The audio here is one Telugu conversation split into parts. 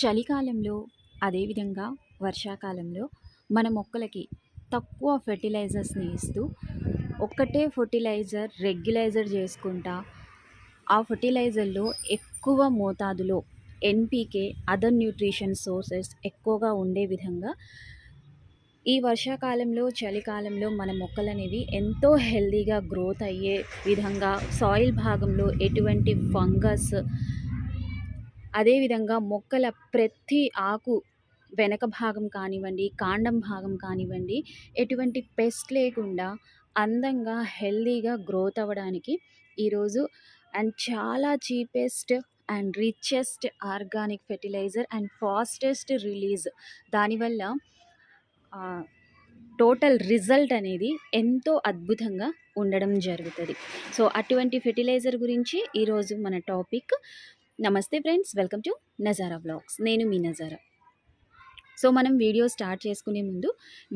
చలికాలంలో అదేవిధంగా వర్షాకాలంలో మన మొక్కలకి తక్కువ ఫెర్టిలైజర్స్ని ఇస్తూ ఒక్కటే ఫర్టిలైజర్ రెగ్యులైజర్ చేసుకుంటా ఆ ఫర్టిలైజర్లో ఎక్కువ మోతాదులో ఎన్పికే అదర్ న్యూట్రిషన్ సోర్సెస్ ఎక్కువగా ఉండే విధంగా ఈ వర్షాకాలంలో చలికాలంలో మన మొక్కలు అనేవి ఎంతో హెల్దీగా గ్రోత్ అయ్యే విధంగా సాయిల్ భాగంలో ఎటువంటి ఫంగస్ అదేవిధంగా మొక్కల ప్రతి ఆకు వెనక భాగం కానివ్వండి కాండం భాగం కానివ్వండి ఎటువంటి పెస్ట్ లేకుండా అందంగా హెల్దీగా గ్రోత్ అవ్వడానికి ఈరోజు అండ్ చాలా cheapest and richest organic fertiliser and fastest release. దానివల్ల టోటల్ రిజల్ట్ అనేది ఎంతో అద్భుతంగా ఉండడం జరుగుతుంది. సో అటువంటి ఫెర్టిలైజర్ గురించి ఈరోజు మన టాపిక్ నమస్తే friends welcome to Nazara blogs నేను మీ నజారా. సో మనం వీడియో స్టార్ట్ చేసుకునే ముందు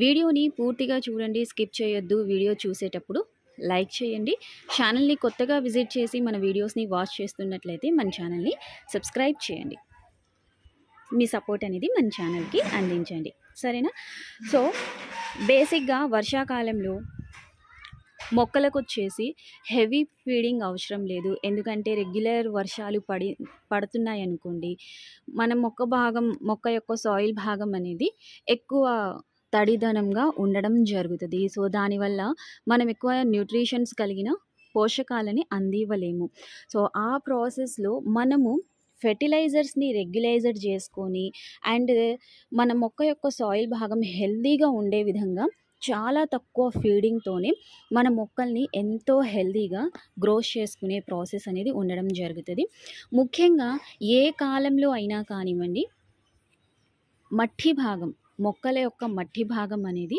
వీడియోని పూర్తిగా చూడండి స్కిప్ చేయొద్దు. వీడియో చూసేటప్పుడు లైక్ చేయండి. ఛానల్ని కొత్తగా విజిట్ చేసి మన వీడియోస్ని వాచ్ చేస్తున్నట్లయితే మన ఛానల్ని సబ్స్క్రైబ్ చేయండి. మీ సపోర్ట్ అనేది మన ఛానల్కి అందించండి. సరేనా? సో బేసిక్గా వర్షాకాలంలో మొక్కలకు వచ్చేసి హెవీ ఫీడింగ్ అవసరం లేదు. ఎందుకంటే రెగ్యులర్ వర్షాలు పడి పడుతున్నాయి అనుకోండి మన మొక్క భాగం మొక్క యొక్క సాయిల్ భాగం అనేది ఎక్కువ తడిదనంగా ఉండడం జరుగుతుంది. సో దానివల్ల మనం ఎక్కువ న్యూట్రిషన్స్ కలిగిన పోషకాలని అందివ్వలేము. సో ఆ ప్రాసెస్లో మనము ఫెర్టిలైజర్స్ని రెగ్యులైజర్ చేసుకొని అండ్ మన మొక్క యొక్క సాయిల్ భాగం హెల్దీగా ఉండే విధంగా చాలా తక్కువ ఫీడింగ్తోనే మన మొక్కల్ని ఎంతో హెల్దీగా గ్రోస్ చేసుకునే ప్రాసెస్ అనేది ఉండడం జరుగుతుంది. ముఖ్యంగా ఏ కాలంలో అయినా కానివ్వండి మట్టి భాగం మొక్కల యొక్క మట్టి భాగం అనేది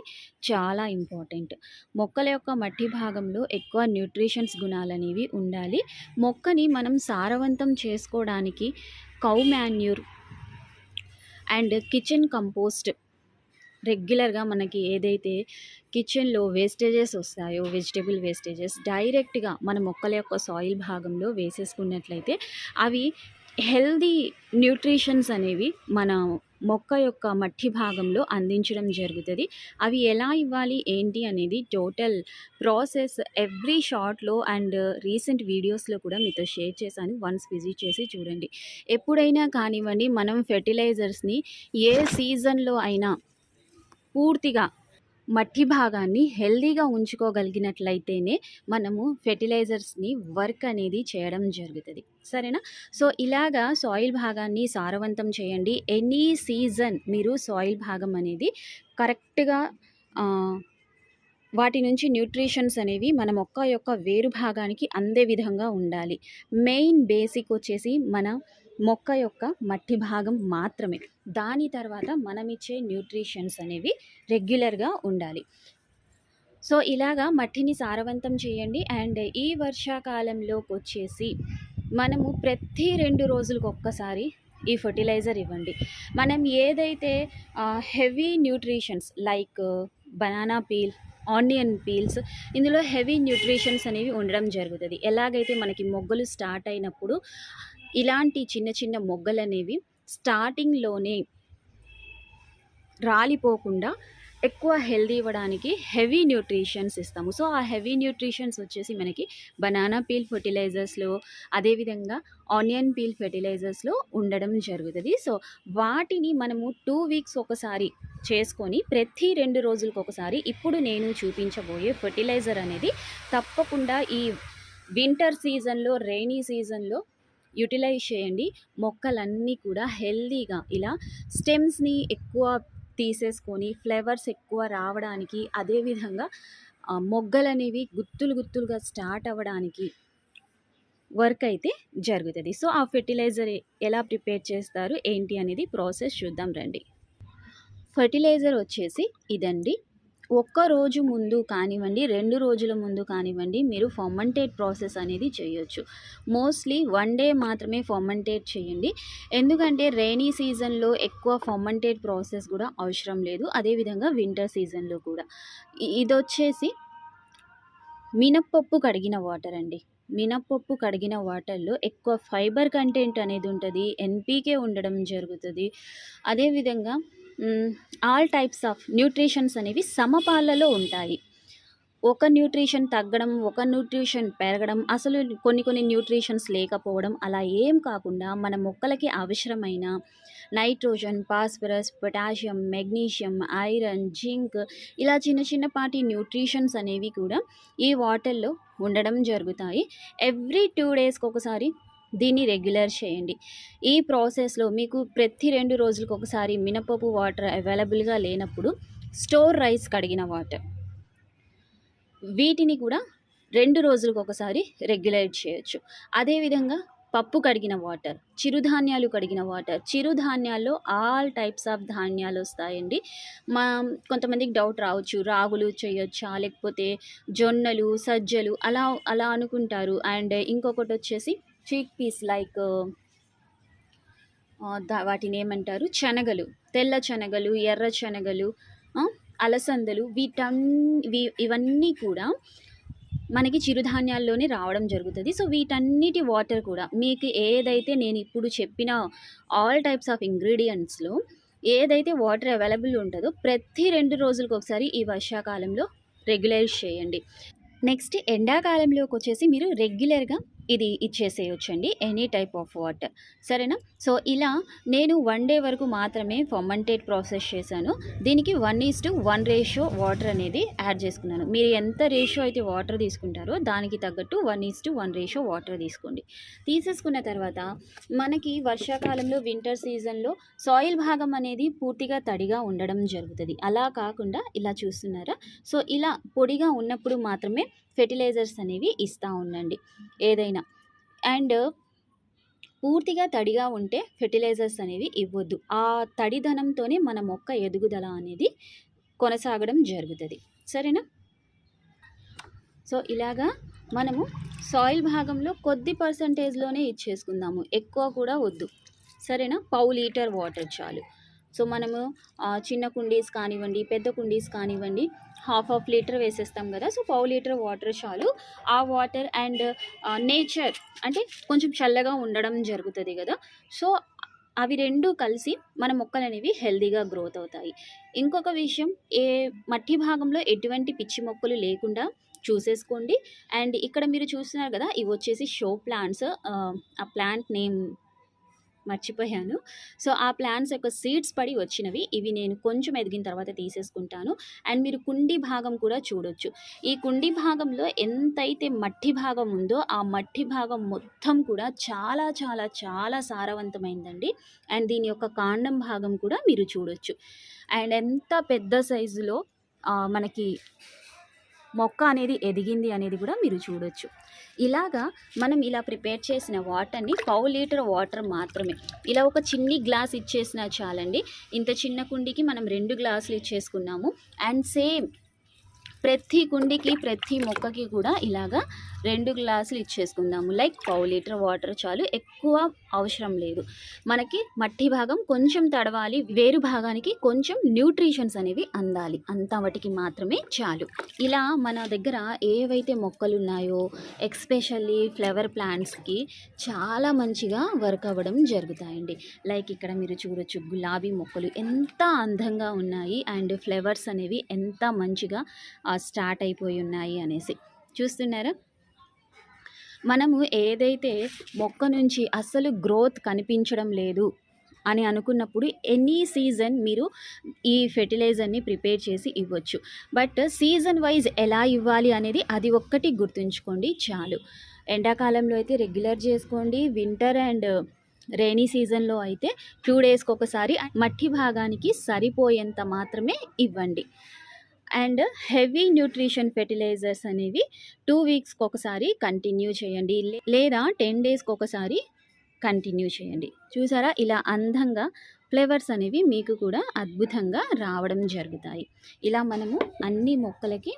చాలా ఇంపార్టెంట్ మొక్కల యొక్క మట్టి భాగంలో ఎక్కువ న్యూట్రిషన్స్ గుణాలు అనేవి ఉండాలి. మొక్కని మనం సారవంతం చేసుకోవడానికి cow manure and kitchen compost రెగ్యులర్గా మనకి ఏదైతే కిచెన్లో వేస్టేజెస్ వస్తాయో వెజిటేబుల్ వేస్టేజెస్ డైరెక్ట్గా మన మొక్కల యొక్క సాయిల్ భాగంలో వేసేసుకున్నట్లయితే అవి హెల్దీ న్యూట్రిషన్స్ అనేవి మన మొక్క యొక్క మట్టి భాగంలో అందించడం జరుగుతుంది. అవి ఎలా ఇవ్వాలి ఏంటి అనేది టోటల్ ప్రాసెస్ ఎవ్రీ షార్ట్లో అండ్ రీసెంట్ వీడియోస్లో కూడా మీతో షేర్ చేశాను. వన్స్ విజిట్ చేసి చూడండి. ఎప్పుడైనా కానివ్వండి మనం ఫెర్టిలైజర్స్ని ఏ సీజన్లో అయినా పూర్తిగా మట్టి భాగాన్ని హెల్దీగా ఉంచుకోగలిగినట్లయితేనే మనము ఫెర్టిలైజర్స్ని వర్క్ అనేది చేయడం జరుగుతుంది. సరేనా? సో ఇలాగా సాయిల్ భాగాన్ని సారవంతం చేయండి. ఎనీ సీజన్ మీరు సాయిల్ భాగం అనేది కరెక్ట్గా వాటి నుంచి న్యూట్రిషన్స్ అనేవి మన మొక్క యొక్క వేరు భాగానికి అందే విధంగా ఉండాలి. మెయిన్ బేసిక్ వచ్చేసి మన మొక్క యొక్క మట్టి భాగం మాత్రమే. దాని తర్వాత మనం ఇచ్చే న్యూట్రిషన్స్ అనేవి రెగ్యులర్గా ఉండాలి. సో ఇలాగా మట్టిని సారవంతం చేయండి. అండ్ ఈ వర్షాకాలంలోకి వచ్చేసి మనము ప్రతి రెండు రోజులకు ఒక్కసారి ఈ ఫర్టిలైజర్ ఇవ్వండి. మనం ఏదైతే heavy nutritions like banana peel onion peels ఇందులో హెవీ న్యూట్రిషన్స్ అనేవి ఉండడం జరుగుతుంది. ఎలాగైతే మనకి మొగ్గలు స్టార్ట్ అయినప్పుడు ఇలాంటి చిన్న చిన్న మొగ్గలు అనేవి స్టార్టింగ్లోనే రాలిపోకుండా ఎక్కువ హెల్దీ ఇవ్వడానికి హెవీ న్యూట్రిషన్స్ ఇస్తాము. సో ఆ హెవీ న్యూట్రిషన్స్ వచ్చేసి మనకి బనానా పీల్ ఫర్టిలైజర్స్లో అదేవిధంగా ఆనియన్ పీల్ ఫెర్టిలైజర్స్లో ఉండడం జరుగుతుంది. సో వాటిని మనము టూ వీక్స్ ఒకసారి చేసుకొని ప్రతి రెండు రోజులకు ఒకసారి ఇప్పుడు నేను చూపించబోయే ఫర్టిలైజర్ అనేది తప్పకుండా ఈ వింటర్ సీజన్లో రైనీ సీజన్లో యూటిలైజ్ చేయండి. మొక్కలన్నీ కూడా హెల్దీగా ఇలా స్టెమ్స్ని ఎక్కువ తీసేసుకొని ఫ్లేవర్స్ ఎక్కువ రావడానికి అదేవిధంగా మొగ్గలు అనేవి గుత్తులు గుత్తులుగా స్టార్ట్ అవ్వడానికి వర్క్ అయితే జరుగుతుంది. సో ఆ ఫెర్టిలైజర్ ఎలా ప్రిపేర్ చేస్తారు ఏంటి అనేది ప్రాసెస్ చూద్దాం రండి. ఫర్టిలైజర్ వచ్చేసి ఇదండి. ఒక్క రోజు ముందు కానివ్వండి రెండు రోజుల ముందు కానివ్వండి మీరు ఫర్మంటేట్ ప్రాసెస్ అనేది చేయొచ్చు. మోస్ట్లీ వన్ డే మాత్రమే ఫర్మంటేట్ చేయండి. ఎందుకంటే రైనీ సీజన్లో ఎక్కువ ఫర్మంటేట్ ప్రాసెస్ కూడా అవసరం లేదు. అదేవిధంగా వింటర్ సీజన్లో కూడా. ఇది వచ్చేసి మినప్పప్పు కడిగిన వాటర్ అండి. మినప్పప్పు కడిగిన వాటర్లో ఎక్కువ ఫైబర్ కంటెంట్ అనేది ఉంటుంది. ఎన్పీకే ఉండడం జరుగుతుంది. అదేవిధంగా ఆల్ టైప్స్ ఆఫ్ న్యూట్రిషన్స్ అనేవి సమపాలలో ఉంటాయి. ఒక న్యూట్రిషన్ తగ్గడం ఒక న్యూట్రిషన్ పెరగడం అసలు కొన్ని కొన్ని న్యూట్రిషన్స్ లేకపోవడం అలా ఏం కాకుండా మన మొక్కలకి అవసరమైన nitrogen phosphorus potassium magnesium iron zinc ఇలా చిన్న చిన్నపాటి న్యూట్రిషన్స్ అనేవి కూడా ఈ వాటర్లో ఉండడం జరుగుతాయి. ఎవ్రీ టూ డేస్కి ఒకసారి దీన్ని రెగ్యులర్ చేయండి. ఈ ప్రాసెస్లో మీకు ప్రతి రెండు రోజులకు ఒకసారి మినపప్పు వాటర్ అవైలబుల్గా లేనప్పుడు స్టోర్ రైస్ కడిగిన వాటర్. వీటిని కూడా రెండు రోజులకు ఒకసారి రెగ్యులేట్ చేయొచ్చు అదేవిధంగా పప్పు కడిగిన వాటర్ చిరుధాన్యాలు కడిగిన వాటర్. చిరుధాన్యాల్లో ఆల్ టైప్స్ ఆఫ్ ధాన్యాలు వస్తాయండి. మా కొంతమందికి డౌట్ రావచ్చు రాగులు చేయొచ్చా? లేకపోతే జొన్నలు సజ్జలు అలా అలా అనుకుంటారు. అండ్ ఇంకొకటి వచ్చేసి చీక్ పీస్ లైక్ వాటిని ఏమంటారు? శనగలు తెల్ల శనగలు ఎర్ర శనగలు అలసందలు వీటన్ని ఇవన్నీ కూడా మనకి చిరుధాన్యాల్లోనే రావడం జరుగుతుంది. సో వీటన్నిటి వాటర్ కూడా మీకు ఏదైతే నేను ఇప్పుడు చెప్పిన ఆల్ టైప్స్ ఆఫ్ ఇంగ్రీడియంట్స్లో ఏదైతే వాటర్ అవైలబుల్ ఉంటుందో ప్రతి రెండు రోజులకు ఒకసారి ఈ వర్షాకాలంలో రెగ్యులైజ్ చేయండి. నెక్స్ట్ ఎండాకాలంలోకి వచ్చేసి మీరు రెగ్యులర్గా ఇది ఇచ్చేసేయొచ్చండి ఎనీ టైప్ ఆఫ్ వాటర్ సరేనా? సో ఇలా నేను వన్ డే వరకు మాత్రమే ఫర్మంటేట్ ప్రాసెస్ చేశాను. దీనికి one is to one ratio water అనేది యాడ్ చేసుకున్నాను. మీరు ఎంత రేషియో అయితే వాటర్ తీసుకుంటారో దానికి తగ్గట్టు one is to one ratio water తీసుకోండి. తీసేసుకున్న తర్వాత మనకి వర్షాకాలంలో వింటర్ సీజన్లో సాయిల్ భాగం అనేది పూర్తిగా తడిగా ఉండడం జరుగుతుంది. అలా కాకుండా ఇలా చూస్తున్నారా? సో ఇలా పొడిగా ఉన్నప్పుడు మాత్రమే ఫెర్టిలైజర్స్ అనేవి ఇస్తూ ఉండండి. ఏదైనా. అండ్ పూర్తిగా తడిగా ఉంటే ఫెర్టిలైజర్స్ అనేవి ఇవ్వద్దు. ఆ తడిదనంతోనే మన మొక్క ఎదుగుదల అనేది కొనసాగడం జరుగుతుంది. సరేనా? సో ఇలాగా మనము సాయిల్ భాగంలో కొద్ది పర్సంటేజ్లోనే ఇచ్చేసుకుందాము. ఎక్కువ కూడా వద్దు. సరేనా? పావు లీటర్ వాటర్ చాలు. సో మనము చిన్న కుండీస్ కానివ్వండి పెద్ద కుండీస్ కానివ్వండి హాఫ్ హాఫ్ లీటర్ వేసేస్తాం కదా. సో పావు లీటర్ వాటర్ చాలు. ఆ వాటర్ అండ్ నేచర్ అంటే కొంచెం చల్లగా ఉండడం జరుగుతుంది కదా. సో అవి రెండు కలిసి మన మొక్కలు అనేవి హెల్దీగా గ్రోత్ అవుతాయి. ఇంకొక విషయం ఏ మట్టి భాగంలో ఎటువంటి పిచ్చి మొక్కలు లేకుండా చూసేసుకోండి. అండ్ ఇక్కడ మీరు చూస్తున్నారు కదా ఇవి వచ్చేసి షో ప్లాంట్స్. ఆ ప్లాంట్ నేమ్ మర్చిపోయాను. సో ఆ ప్లాంట్స్ యొక్క సీడ్స్ పడి వచ్చినవి. ఇవి నేను కొంచెం ఎదిగిన తర్వాత తీసేసుకుంటాను. అండ్ మీరు కుండి భాగం కూడా చూడొచ్చు. ఈ కుండి భాగంలో ఎంతైతే మట్టి భాగం ఉందో ఆ మట్టి భాగం మొత్తం కూడా చాలా చాలా చాలా సారవంతమైందండి. అండ్ దీని యొక్క కాండం భాగం కూడా మీరు చూడొచ్చు. అండ్ ఎంత పెద్ద సైజులో మనకి మొక్క అనేది ఎదిగింది అనేది కూడా మీరు చూడొచ్చు. ఇలాగా మనం ఇలా ప్రిపేర్ చేసిన వాటర్ని పావు లీటర్ వాటర్ మాత్రమే. ఇలా ఒక చిన్ని గ్లాస్ ఇచ్చేసినా చాలండి. ఇంత చిన్న కుండీకి మనం రెండు గ్లాసులు ఇచ్చేసుకున్నాము. అండ్ సేమ్ ప్రతి కుండీకి ప్రతి మొక్కకి కూడా ఇలాగా రెండు గ్లాసులు ఇచ్చేసుకుందాము. లైక్ పావు లీటర్ వాటర్ చాలు ఎక్కువ అవసరం లేదు. మనకి మట్టి భాగం కొంచెం తడవాలి వేరు భాగానికి కొంచెం న్యూట్రిషన్స్ అనేవి అందాలి. అంత వాటికి మాత్రమే చాలు. ఇలా మన దగ్గర ఏవైతే మొక్కలు ఉన్నాయో ఎక్స్పెషల్లీ ఫ్లవర్ ప్లాంట్స్కి చాలా మంచిగా వర్క్ అవ్వడం జరుగుతాయండి. లైక్ ఇక్కడ మీరు చూడొచ్చు గులాబీ మొక్కలు ఎంత అందంగా ఉన్నాయి అండ్ ఫ్లవర్స్ అనేవి ఎంత మంచిగా స్టార్ట్ అయిపోయి ఉన్నాయి అనేసి. చూస్తున్నారా? మనము ఏదైతే మొక్క నుంచి అస్సలు గ్రోత్ కనిపించడం లేదు అని అనుకున్నప్పుడు ఎనీ సీజన్ మీరు ఈ ఫెర్టిలైజర్ని ప్రిపేర్ చేసి ఇవ్వచ్చు. బట్ సీజన్ వైజ్ ఎలా ఇవ్వాలి అనేది అది ఒక్కటి గుర్తుంచుకోండి చాలు. ఎండాకాలంలో అయితే రెగ్యులర్ చేసుకోండి. వింటర్ అండ్ రైనీ సీజన్లో అయితే టూ డేస్కి ఒకసారి మట్టి భాగానికి సరిపోయేంత మాత్రమే ఇవ్వండి. అండ్ హెవీ న్యూట్రిషన్ ఫెర్టిలైజర్స్ అనేవి టూ వీక్స్కి ఒకసారి కంటిన్యూ చేయండి. లే- లేదా టెన్ డేస్కి ఒకసారి కంటిన్యూ చేయండి. చూసారా? ఇలా అందంగా ఫ్లేవర్స్ అనేవి మీకు కూడా అద్భుతంగా రావడం జరుగుతాయి. ఇలా మనము అన్ని మొక్కలకి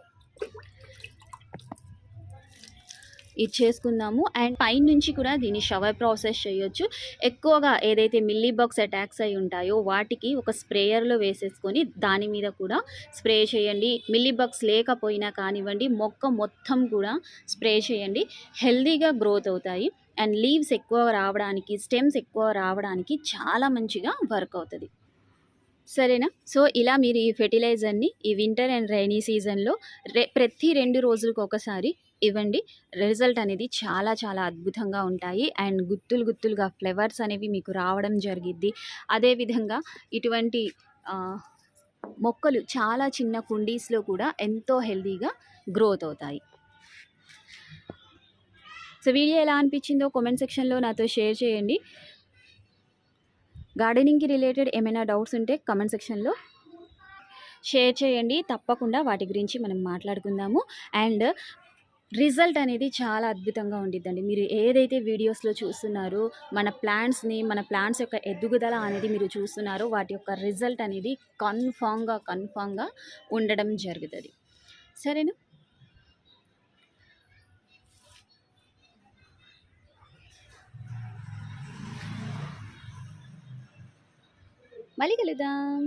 ఇచ్చేసుకుందాము అండ్ పైన నుంచి కూడా దీన్ని షవర్ ప్రాసెస్ చేయొచ్చు. ఎక్కువగా ఏదైతే మిల్లీ బాక్స్ అటాక్స్ అయి ఉంటాయో వాటికి ఒక స్ప్రేయర్లో వేసేసుకొని దాని మీద కూడా స్ప్రే చేయండి. మిల్లీ బాక్స్ లేకపోయినా కానివ్వండి మొక్క మొత్తం కూడా స్ప్రే చేయండి. హెల్దీగా గ్రోత్ అవుతాయి. అండ్ లీవ్స్ ఎక్కువ రావడానికి స్టెమ్స్ ఎక్కువ రావడానికి చాలా మంచిగా వర్క్ అవుతుంది. సరేనా? సో ఇలా మీరు ఈ ఫెర్టిలైజర్ని ఈ వింటర్ అండ్ రైనీ సీజన్లో రె ప్రతి రెండు రోజులకు ఒకసారి ఇవ్వండి. రిజల్ట్ అనేది చాలా చాలా అద్భుతంగా ఉంటాయి. అండ్ గుత్తులు గుత్తులుగా ఫ్లేవర్స్ అనేవి మీకు రావడం జరిగిద్ది. అదేవిధంగా ఇటువంటి మొక్కలు చాలా చిన్న కుండీస్లో కూడా ఎంతో హెల్తీగా గ్రోత్ అవుతాయి. సో వీడియో ఎలా అనిపించిందో కామెంట్ సెక్షన్లో నాతో షేర్ చేయండి. గార్డెనింగ్కి రిలేటెడ్ ఏమైనా డౌట్స్ ఉంటే కమెంట్ సెక్షన్లో షేర్ చేయండి. తప్పకుండా వాటి గురించి మనం మాట్లాడుకుందాము. అండ్ రిజల్ట్ అనేది చాలా అద్భుతంగా ఉండిద్దండి. మీరు ఏదైతే వీడియోస్లో చూస్తున్నారో మన ప్లాంట్స్ని మన ప్లాంట్స్ యొక్క ఎదుగుదల అనేది మీరు చూస్తున్నారో వాటి యొక్క రిజల్ట్ అనేది కన్ఫామ్గా కన్ఫామ్గా ఉండడం జరుగుతుంది. సరేనా? మళ్ళీ కలుద్దాం.